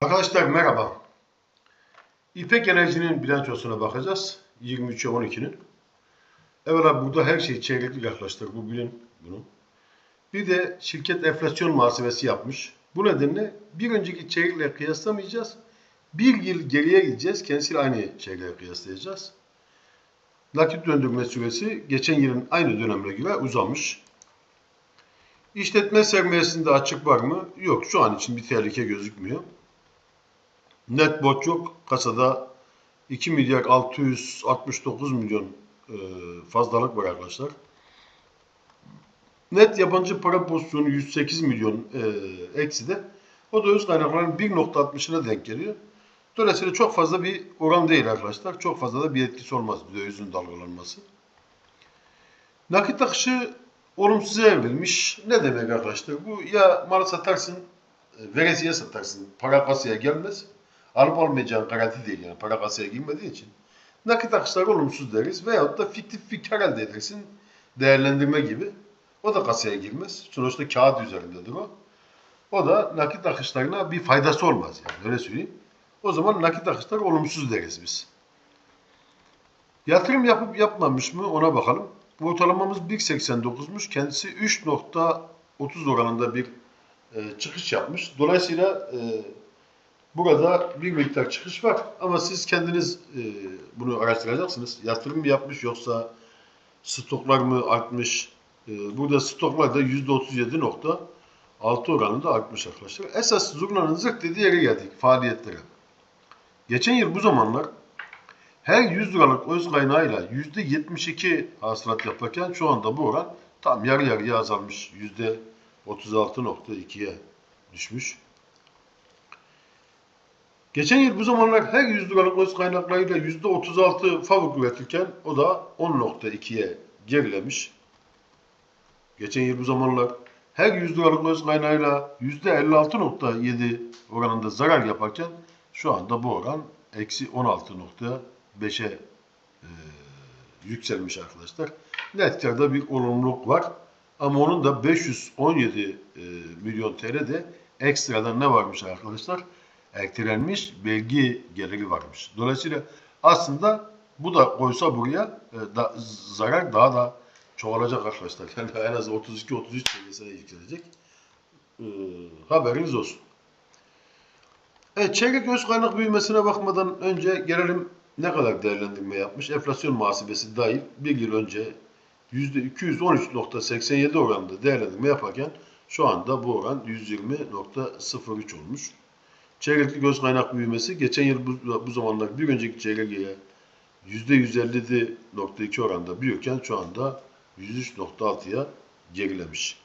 Arkadaşlar merhaba. İpek Enerji'nin bilançosuna bakacağız. 23'e 12'nin. Evvela burada her şey çeyreklik arkadaşlar. Bu bilin bunu. Bir de şirket enflasyon muhasebesi yapmış. Bu nedenle bir önceki çeyrekle kıyaslamayacağız. Bir yıl geriye gideceğiz. Kendisiyle aynı çeyreğe kıyaslayacağız. Nakit döndürme süresi geçen yılın aynı dönemine göre uzamış. İşletme sermayesinde açık var mı? Yok. Şu an için bir tehlike gözükmüyor. Net borç yok. Kasada 2 milyar 669 milyon e, fazlalık var arkadaşlar. Net yabancı para pozisyonu 108 milyon e, eksi de o da öz kaynakların 1.60'ına denk geliyor. Dolayısıyla çok fazla bir oran değil arkadaşlar. Çok fazla da bir etkisi olmaz dövizin dalgalanması. Nakit akışı olumsuza evrilmiş. Ne demek arkadaşlar? Bu ya malı satarsın, e, veresiye satarsın, para kasaya gelmez. Alıp almayacağın garanti değil yani para kasaya girmediği için. Nakit akışları olumsuz deriz veyahut da fiktif bir kar elde edersin değerlendirme gibi. O da kasaya girmez. Sonuçta kağıt üzerindedir o. O da nakit akışlarına bir faydası olmaz yani öyle söyleyeyim. O zaman nakit akışları olumsuz deriz biz. Yatırım yapıp yapmamış mı ona bakalım. Bu ortalamamız 1.89'muş. Kendisi 3.30 oranında bir e, çıkış yapmış. Dolayısıyla e, burada bir miktar çıkış var. Ama siz kendiniz e, bunu araştıracaksınız. Yatırım mı yapmış yoksa stoklar mı artmış? E, burada stoklar da %37.6 oranında artmış arkadaşlar. Esas zurnanın zırt dediği yere geldik faaliyetlere. Geçen yıl bu zamanlar her 100 liralık öz kaynağıyla %72 hasılat yaparken şu anda bu oran tam yarı yarıya azalmış. %36.2'ye düşmüş. Geçen yıl bu zamanlar her 100 liralık öz kaynaklarıyla %36 favuk üretirken o da 10.2'ye gerilemiş. Geçen yıl bu zamanlar her 100 liralık öz kaynağıyla %56.7 oranında zarar yaparken şu anda bu oran eksi 16.5'e e, yükselmiş arkadaşlar. Net karda bir olumluluk var. Ama onun da 517 e, milyon TL'de ekstradan ne varmış arkadaşlar? Ertelenmiş belgi geliri varmış. Dolayısıyla aslında bu da koysa buraya e, da, zarar daha da çoğalacak arkadaşlar. Yani en az 32-33 seviyesine yükselecek. E, haberiniz olsun. Evet, çeyrek öz kaynak büyümesine bakmadan önce gelelim ne kadar değerlendirme yapmış. Enflasyon muhasebesi dahil bir yıl önce %213.87 oranında değerlendirme yaparken şu anda bu oran 120.03 olmuş. Çeyreklik öz kaynak büyümesi geçen yıl bu, bu zamanlar bir önceki çeyreğe %157.2 oranda büyürken şu anda 103.6'ya gerilemiş.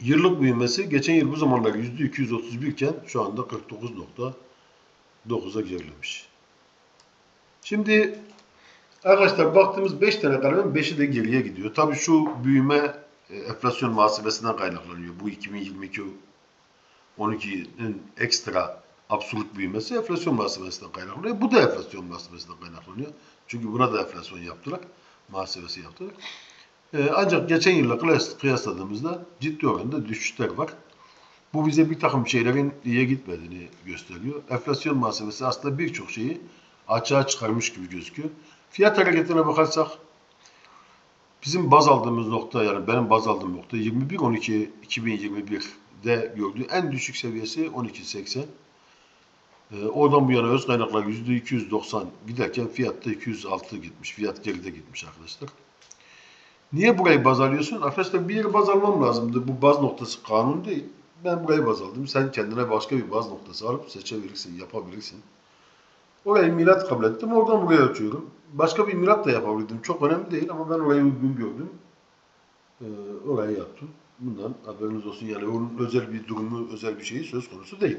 Yıllık büyümesi geçen yıl bu zamanlar %231 iken şu anda 49.9'a gerilemiş. Şimdi arkadaşlar baktığımız 5 tane kalemin 5'i de geriye gidiyor. Tabii şu büyüme e, enflasyon muhasebesinden kaynaklanıyor. Bu 2022 12'nin ekstra absolut büyümesi enflasyon muhasebesinden kaynaklanıyor. Bu da enflasyon muhasebesinden kaynaklanıyor. Çünkü buna da enflasyon yaptılar. Muhasebesi yaptılar. Ee, ancak geçen yılla kıyas, kıyasladığımızda ciddi oranda düşüşler var. Bu bize bir takım şeylerin iyiye gitmediğini gösteriyor. Enflasyon muhasebesi aslında birçok şeyi açığa çıkarmış gibi gözüküyor. Fiyat hareketine bakarsak bizim baz aldığımız nokta yani benim baz aldığım nokta 21-12-2021'de gördüğü en düşük seviyesi 12.80. Ee, oradan bu yana öz kaynaklar %290 giderken fiyatta 206 gitmiş. Fiyat geride gitmiş arkadaşlar. Niye burayı baz alıyorsun? Arkadaşlar bir yeri baz almam lazımdı. Bu baz noktası kanun değil. Ben burayı baz aldım. Sen kendine başka bir baz noktası alıp seçebilirsin, yapabilirsin. Orayı milat kabul ettim. Oradan buraya açıyorum. Başka bir milat da yapabilirdim. Çok önemli değil ama ben orayı uygun gördüm. Ee, orayı yaptım. Bundan haberiniz olsun. Yani onun özel bir durumu, özel bir şeyi söz konusu değil.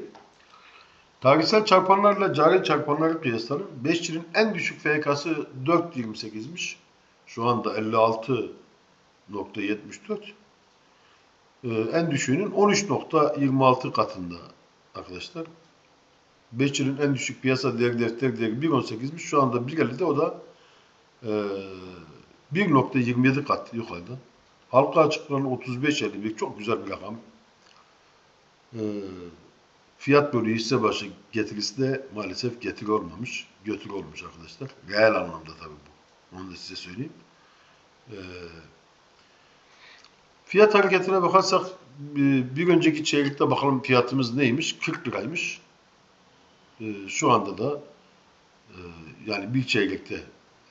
Tarihsel çarpanlarla cari çarpanları kıyaslanın. 5 yılın en düşük FK'sı 4.28'miş. Şu anda 56.74. Ee, en düşüğünün 13.26 katında arkadaşlar. 5 yılın en düşük piyasa değeri defter değeri 1.18'miş. Şu anda 1.50'de o da e, 1.27 kat yukarıda. Halka açıklanan 35.51 çok güzel bir rakam. Ee, Fiyat bölü hisse başı getirisi de maalesef getiri olmamış. Götür olmuş arkadaşlar. Reel anlamda tabii bu. Onu da size söyleyeyim. Ee, fiyat hareketine bakarsak e, bir önceki çeyrekte bakalım fiyatımız neymiş? 40 liraymış. Ee, şu anda da e, yani bir çeyrekte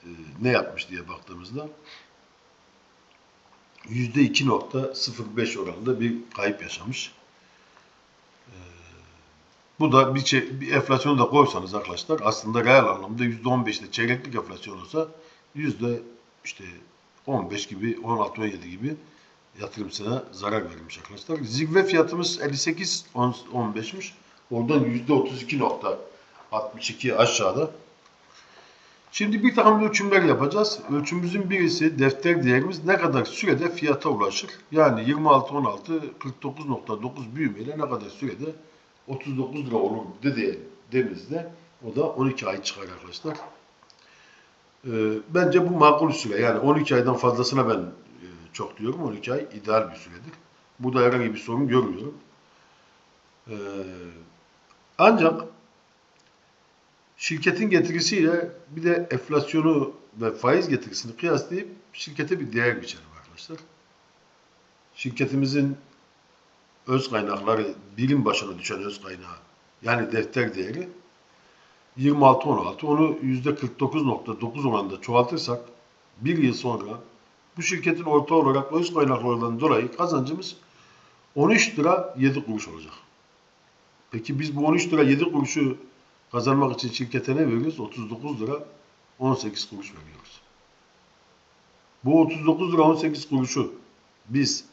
e, ne yapmış diye baktığımızda %2.05 oranında bir kayıp yaşamış. Ee, Bu da bir, çe- bir enflasyonu da koysanız arkadaşlar aslında reel anlamda %15'te çeyreklik enflasyon olsa yüzde işte 15 gibi 16-17 gibi yatırımcısına zarar verilmiş arkadaşlar. Zirve fiyatımız 58-15'miş. Oradan %32.62 aşağıda. Şimdi bir takım ölçümler yapacağız. Ölçümümüzün birisi defter değerimiz ne kadar sürede fiyata ulaşır? Yani 26-16 49.9 büyümeyle ne kadar sürede 39 lira olur dedi demizde o da 12 ay çıkar arkadaşlar. Ee, bence bu makul süre. Yani 12 aydan fazlasına ben e, çok diyorum. 12 ay ideal bir süredir. Burada herhangi bir sorun görmüyorum. Ee, ancak şirketin getirisiyle bir de enflasyonu ve faiz getirisini kıyaslayıp şirkete bir değer biçelim arkadaşlar. Şirketimizin öz kaynakları birim başına düşen öz kaynağı yani defter değeri 26-16 onu %49.9 oranında çoğaltırsak bir yıl sonra bu şirketin orta olarak öz kaynaklarından dolayı kazancımız 13 lira 7 kuruş olacak. Peki biz bu 13 lira 7 kuruşu kazanmak için şirkete ne veriyoruz? 39 lira 18 kuruş veriyoruz. Bu 39 lira 18 kuruşu biz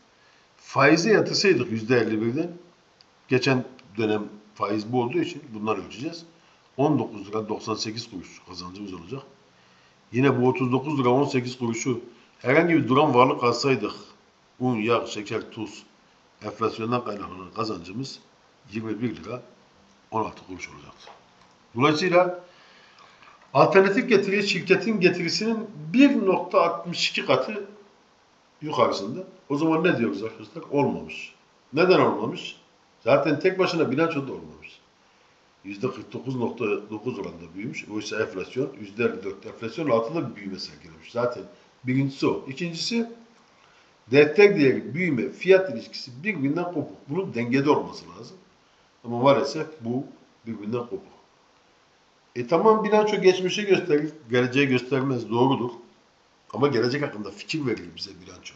faize yatırsaydık %51'den geçen dönem faiz bu olduğu için bunları ölçeceğiz. 19 lira 98 kuruş kazancımız olacak. Yine bu 39 lira 18 kuruşu herhangi bir duran varlık alsaydık un, yağ, şeker, tuz enflasyondan kaynaklanan kazancımız 21 lira 16 kuruş olacaktı. Dolayısıyla alternatif getiri şirketin getirisinin 1.62 katı yukarısında. O zaman ne diyoruz arkadaşlar? Olmamış. Neden olmamış? Zaten tek başına bilanço da olmamış. %49.9 oranında büyümüş. Oysa enflasyon %54. Enflasyon altında bir büyüme sergilemiş. Zaten birincisi o. İkincisi defter değeri, büyüme, fiyat ilişkisi birbirinden kopuk. Bunun dengede olması lazım. Ama maalesef bu birbirinden kopuk. E tamam bilanço geçmişe gösterir, geleceği göstermez. Doğrudur. Ama gelecek hakkında fikir verir bize bilanço.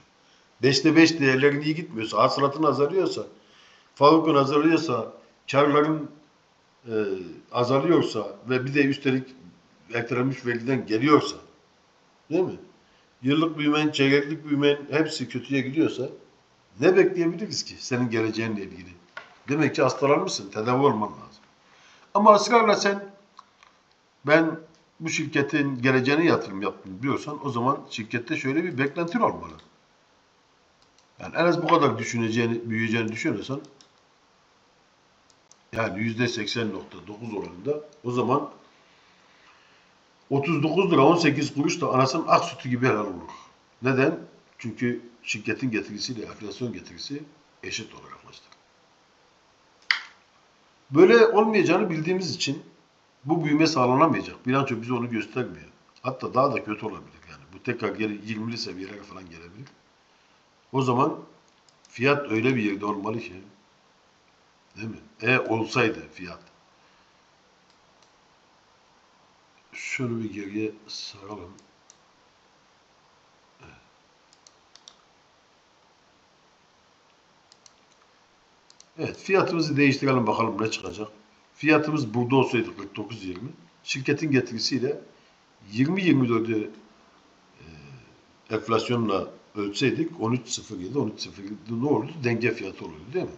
5'te 5 değerlerin iyi gitmiyorsa, hasılatın azalıyorsa, fabrikın azalıyorsa, karların e, azalıyorsa ve bir de üstelik ertelenmiş vergiden geliyorsa, değil mi? Yıllık büyümen, çeyreklik büyümen hepsi kötüye gidiyorsa ne bekleyebiliriz ki senin geleceğinle ilgili? Demek ki hastalanmışsın, tedavi olman lazım. Ama ısrarla sen ben bu şirketin geleceğine yatırım yaptım diyorsan o zaman şirkette şöyle bir beklentin olmalı. Yani en az bu kadar düşüneceğini, büyüyeceğini düşünüyorsan yani yüzde 80.9 oranında o zaman 39 lira 18 kuruş da anasının ak sütü gibi helal olur. Neden? Çünkü şirketin getirisiyle enflasyon getirisi eşit olur arkadaşlar. Böyle olmayacağını bildiğimiz için bu büyüme sağlanamayacak. Bilanço bize onu göstermiyor. Hatta daha da kötü olabilir yani. Bu tekrar geri 20'li seviyelere falan gelebilir. O zaman fiyat öyle bir yerde olmalı ki değil mi? E olsaydı fiyat. Şunu bir geriye saralım. Evet. Fiyatımızı değiştirelim bakalım ne çıkacak. Fiyatımız burada olsaydı 49.20. Şirketin getirisiyle 20-24'ü e, enflasyonla ölçseydik 13.07, 13.07 ne olurdu? Denge fiyatı olurdu değil mi?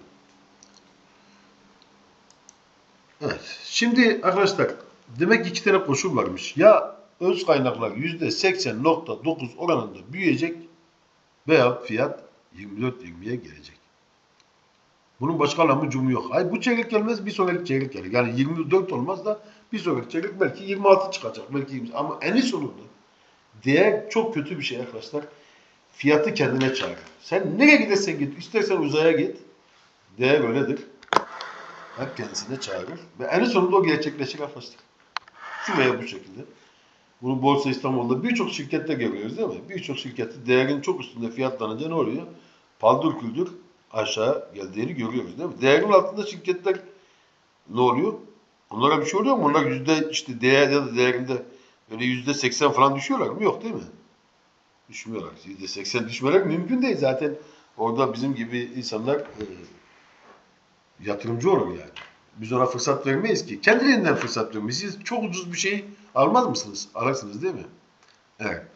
Evet. Şimdi arkadaşlar demek ki iki tane koşul varmış. Ya öz kaynaklar %80.9 oranında büyüyecek veya fiyat 24-20'ye gelecek. Bunun başka lamucumu yok. Ay bu çeyrek gelmez bir sonraki çeyrek gelir. Yani 24 olmaz da bir sonraki çeyrek belki 26 çıkacak. Belki 20. Ama en sonunda değer çok kötü bir şey arkadaşlar. Fiyatı kendine çağırır. Sen nereye gidersen git. istersen uzaya git. Değer öyledir. hep kendisine çağırır. Ve en sonunda o gerçekleşir arkadaşlar. Şu veya bu şekilde. Bunu Borsa İstanbul'da birçok şirkette görüyoruz değil mi? Birçok şirkette değerin çok üstünde fiyatlanınca ne oluyor? Paldır küldür aşağı geldiğini görüyoruz değil mi? Değerin altında şirketler ne oluyor? Onlara bir şey oluyor mu? Onlar yüzde işte değer ya da değerinde öyle yüzde seksen falan düşüyorlar mı? Yok değil mi? Düşmüyorlar. Yüzde seksen düşmeler mümkün değil zaten. Orada bizim gibi insanlar e, yatırımcı olur yani. Biz ona fırsat vermeyiz ki. Kendilerinden fırsat vermeyiz. Siz çok ucuz bir şey almaz mısınız? Alırsınız değil mi? Evet.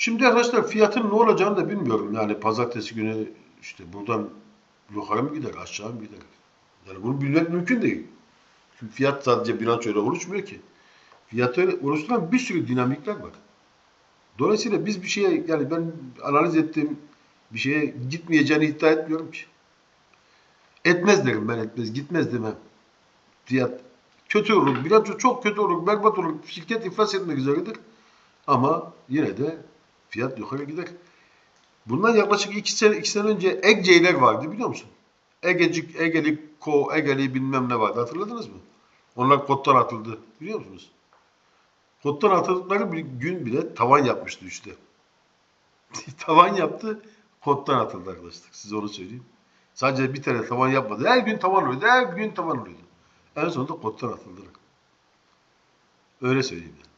Şimdi arkadaşlar fiyatın ne olacağını da bilmiyorum. Yani pazartesi günü işte buradan yukarı mı gider, aşağı mı gider? Yani bunu bilmek mümkün değil. Çünkü fiyat sadece bilançoyla oluşmuyor ki. Fiyatı oluşturan bir sürü dinamikler var. Dolayısıyla biz bir şeye yani ben analiz ettiğim bir şeye gitmeyeceğini iddia etmiyorum ki. Etmez derim ben etmez. Gitmez demem. Fiyat kötü olur. Bilanço çok kötü olur. Berbat olur. Şirket iflas etmek üzeredir. Ama yine de fiyat yukarı gider. Bundan yaklaşık iki sene, iki sene önce Egceyler vardı biliyor musun? Egecik, Egeli, Ko, Egeli bilmem ne vardı. Hatırladınız mı? Onlar kottan atıldı. Biliyor musunuz? Kottan atıldıkları bir gün bile tavan yapmıştı işte. tavan yaptı, kottan atıldı arkadaşlar. Size onu söyleyeyim. Sadece bir tane tavan yapmadı. Her gün tavan oluyordu, her gün tavan oluyordu. En sonunda kottan atıldılar. Öyle söyleyeyim yani.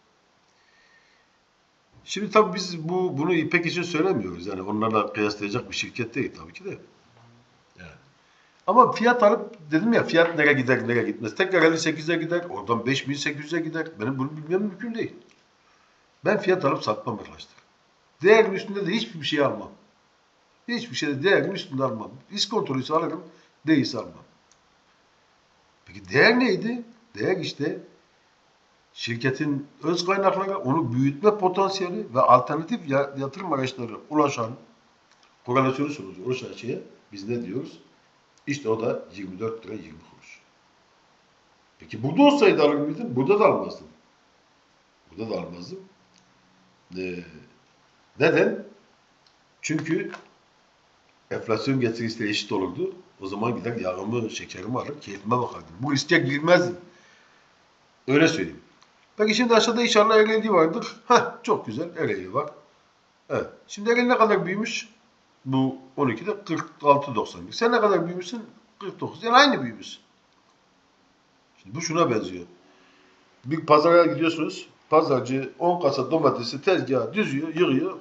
Şimdi tabii biz bu bunu İpek için söylemiyoruz. Yani onlarla kıyaslayacak bir şirket değil tabii ki de. Yani. Ama fiyat alıp dedim ya fiyat nereye gider nereye gitmez. Tekrar 58'e gider. Oradan 5800'e gider. Benim bunu bilmem mümkün değil. Ben fiyat alıp satmam arkadaşlar. Değerin üstünde de hiçbir şey almam. Hiçbir şey de değerin üstünde almam. İskontrolüsü alırım. Değilse almam. Peki değer neydi? Değer işte şirketin öz kaynakları, onu büyütme potansiyeli ve alternatif ya- yatırım araçları ulaşan, korelasyonu sonucu oluşan şeye biz ne diyoruz? İşte o da 24 lira 20 kuruş. Peki burada olsaydı alır mıydın? Burada da almazdım. Burada da almazdım. Ee, neden? Çünkü enflasyon getirisi de eşit olurdu. O zaman gider yağımı, şekerimi alır, keyfime bakardım. Bu riske girmezdim. Öyle söyleyeyim. Peki şimdi aşağıda inşallah Ereğli vardır. Heh, çok güzel. Ereğli var. Evet. Şimdi Ereğli ne kadar büyümüş? Bu 12'de 46.91. Sen ne kadar büyümüşsün? 49. Yani aynı büyümüşsün. Şimdi bu şuna benziyor. Bir pazara gidiyorsunuz. Pazarcı 10 kasa domatesi tezgaha düzüyor, yığıyor.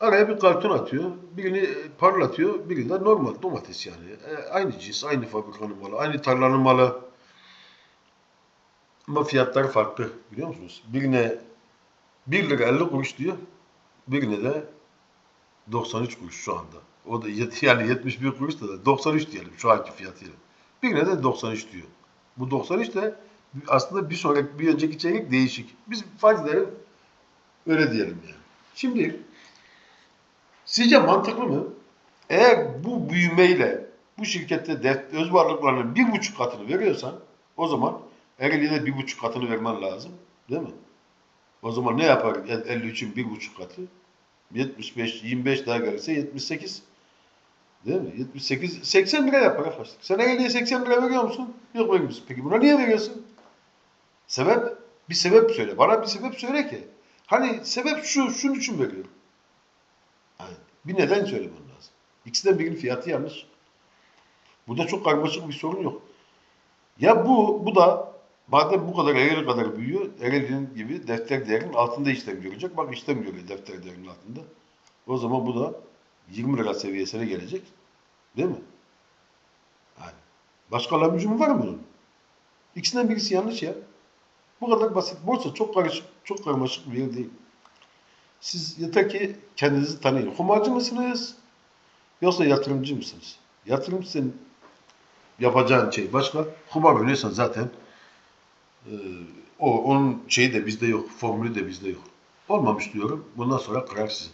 Araya bir karton atıyor. Birini parlatıyor. Birini de normal domates yani. E, aynı cins, aynı fabrikanın malı, aynı tarlanın malı. Ama fiyatlar farklı biliyor musunuz? Birine 1 lira 50 kuruş diyor. Birine de 93 kuruş şu anda. O da yani 71 kuruş da 93 diyelim şu anki fiyatıyla. Birine de 93 diyor. Bu 93 de aslında bir sonraki bir önceki çeyrek değişik. Biz faizleri öyle diyelim yani. Şimdi sizce mantıklı mı? Eğer bu büyümeyle bu şirkette öz varlıklarının bir buçuk katını veriyorsan o zaman Ereğli'de bir buçuk katını vermen lazım. Değil mi? O zaman ne yapar 53'ün bir buçuk katı? 75, 25 daha gelirse 78. Değil mi? 78, 80 lira yapar arkadaşlar. Sen Ereğli'ye 80 lira veriyor musun? Yok vermiyorsun. Peki buna niye veriyorsun? Sebep? Bir sebep söyle. Bana bir sebep söyle ki. Hani sebep şu, şunun için veriyorum. Yani bir neden söylemen lazım. İkisinden birinin fiyatı yanlış. Burada çok karmaşık bir sorun yok. Ya bu, bu da madem bu kadar Ereğli kadar büyüyor, Ereğli'nin gibi defter değerinin altında işlem görecek. Bak işlem görüyor defter değerinin altında. O zaman bu da 20 lira seviyesine gelecek. Değil mi? Yani başka lamucumu var mı bunun? İkisinden birisi yanlış ya. Bu kadar basit. Borsa çok karışık, çok karmaşık bir yer değil. Siz yeter ki kendinizi tanıyın. Kumarcı mısınız? Yoksa yatırımcı mısınız? Yatırım senin yapacağın şey başka. Kumar oynuyorsan zaten e, o onun şeyi de bizde yok. Formülü de bizde yok. Olmamış diyorum. Bundan sonra karar sizin.